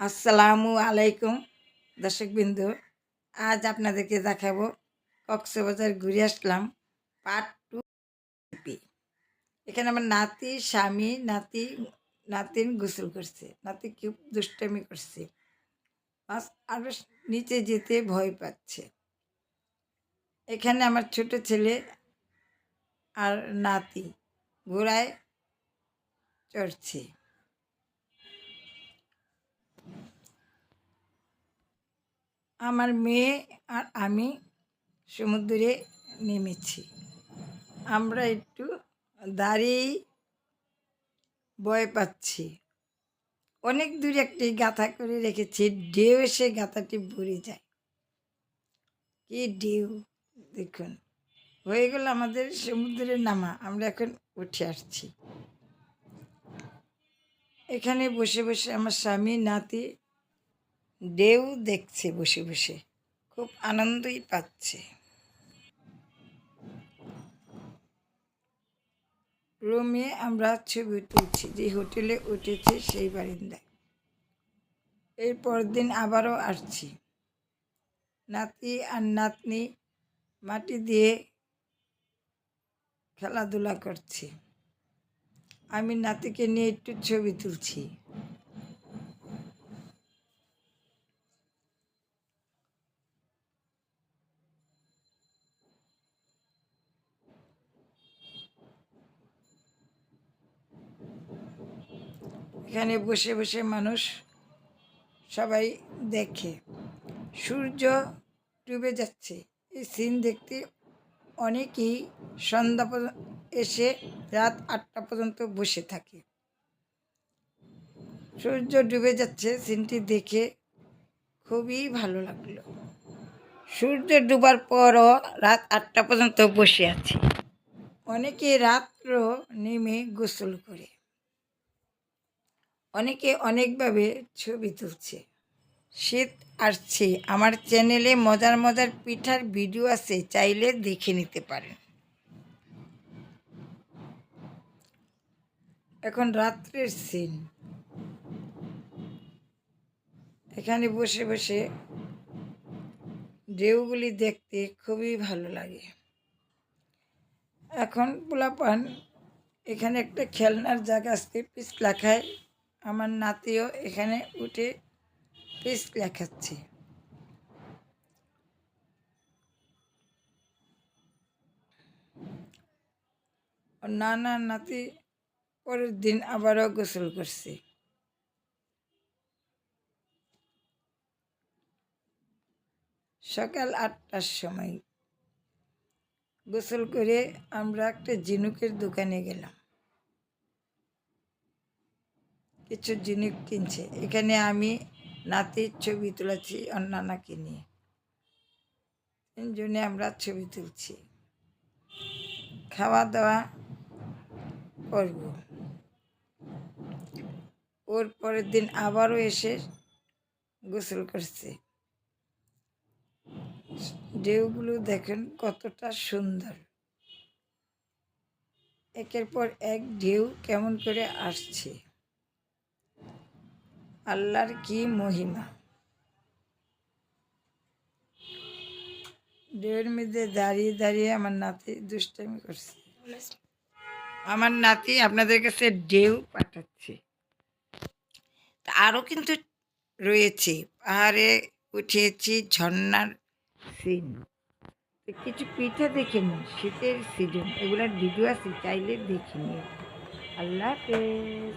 আসসালামু আলাইকুম, দর্শকবৃন্দ। আজ আপনাদেরকে দেখাবো কক্সবাজার ঘুরে আসলাম পার্ট টু এখানে আমার নাতি, স্বামী, নাতি, নাতিন গোসল করছে। নাতি খুব দুষ্টামি করছে। মাছ আরও নিচে যেতে ভয় পাচ্ছে। এখানে আমার ছোট ছেলে আর নাতি ঘোড়ায় চড়ছে। আমার মেয়ে আর আমি সমুদ্রে নেমেছি। আমরা একটু দাঁড়িয়েই ভয় পাচ্ছি। অনেক দূরে একটি গাথা করে রেখেছি, ঢেউ এসে গাথাটি ভরে যায়। কি ঢেউ, দেখুন। হয়ে গেল আমাদের সমুদ্রে নামা, আমরা এখন উঠে আসছি। এখানে বসে বসে আমার স্বামী, নাতি ঢেউ দেখছে বসে বসে। খুব আনন্দই পাচ্ছে। রুমে আমরা ছবি তুলছি যে হোটেলে উঠেছে সেই বারিন্দায়। এর দিন আবারও আসছি। নাতি আর নাতনি মাটি দিয়ে খেলাধুলা করছে। আমি নাতিকে নিয়ে একটু ছবি তুলছি। এখানে বসে বসে মানুষ সবাই দেখে। সূর্য ডুবে যাচ্ছে। এই সিন দেখতে অনেকেই সন্ধ্যা এসে রাত আটটা পর্যন্ত বসে থাকে। সূর্য ডুবে যাচ্ছে সিনটি দেখে খুবই ভালো লাগল। সূর্য ডুবার পরও রাত আটটা পর্যন্ত বসে আছি। অনেকে রাত্র নেমে গোসল করে। অনেকে অনেকভাবে ছবি তুলছে। শীত আসছে। আমার চ্যানেলে মজার মজার পিঠার ভিডিও আছে, চাইলে দেখে নিতে পারেন। এখন রাত্রের সিন এখানে বসে বসে ঢেউগুলি দেখতে খুবই ভালো লাগে। এখন পোলাপান এখানে একটা খেলনার জায়গা আসতে পিস লেখায় আমার নাতিও এখানে উঠে পিস লেখাচ্ছে। নানা নাতি পরের দিন আবারও গোসল করছে। সকাল আটটার সময় গোসল করে আমরা একটা ঝিনুকের দোকানে গেলাম। কিছু জিনিস কিনছে। এখানে আমি নাতির ছবি তুলেছি অন্যান্যকে নিয়ে। তিনজনে আমরা ছবি তুলছি। খাওয়া দাওয়া করব। ওর পরের দিন আবারও এসে গোসল করছে। ঢেউগুলো দেখেন কতটা সুন্দর। একের পর এক ঢেউ কেমন করে আসছে। আল্লাহর কি মহিমা? ঢেউয়ের মধ্যে দাঁড়িয়ে দাঁড়িয়ে আমার নাতি দুষ্টামি করছে। আমার নাতি আপনাদের কাছে ডেউ পাঠাচ্ছে। আরও কিন্তু রয়েছে। পাহাড়ে উঠেছি ঝর্ণার সিন। কিছু পিঠা দেখে নিন, শীতের সিজন এগুলার ভিডিও আছে, চাইলে দেখে নিন। আল্লাহ হাফেজ।